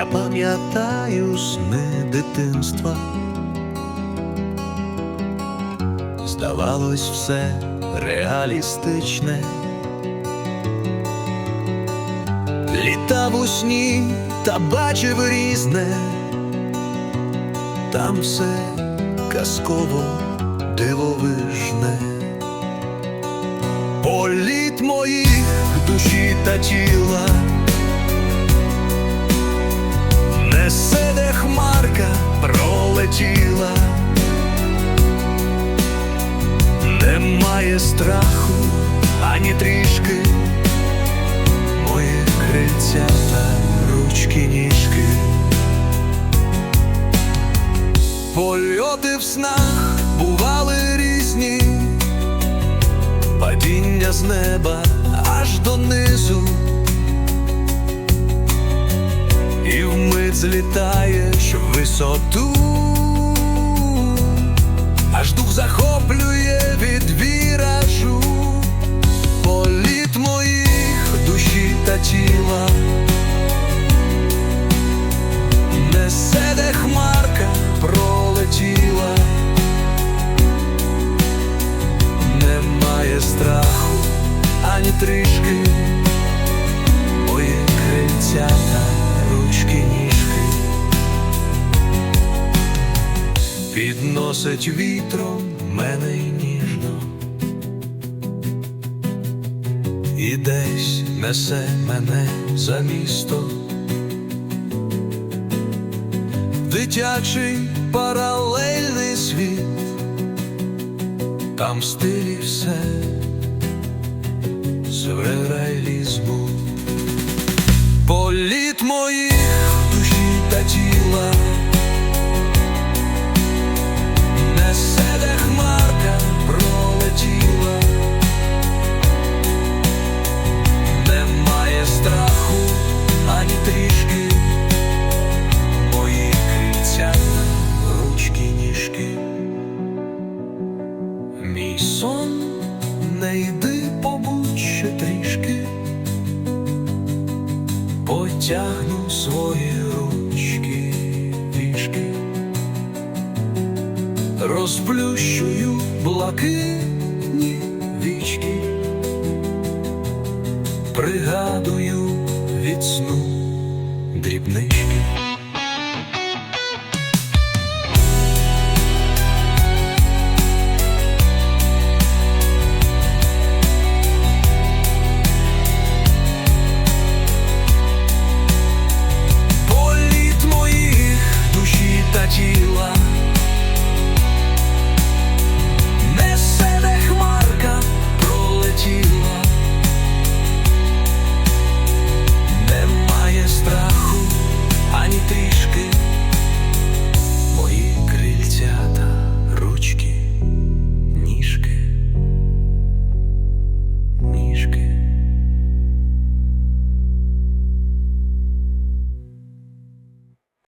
Я пам'ятаю сни дитинства. Здавалось, все реалістичне. Літав у сні та бачив різне, там все казково дивовижне. Політ моїх душі та тіла, немає страху ані трішки, мої крильця та ручки ніжки. Польоти в снах бували різні, падіння з неба аж донизу, і вмить злітаєш в висоту, тіла. Несе де хмарка пролетіла, немає страху ані трішки, мої крильця та ручки ніжки. Підносить вітром мене й ніжно, і десь несе мене за місто. Дитячий паралельний світ, там в стилі все з реалізму. Політ моїх потягну свої ручки пішки, розплющую блакитні вічки, пригадую від сну дрібнички.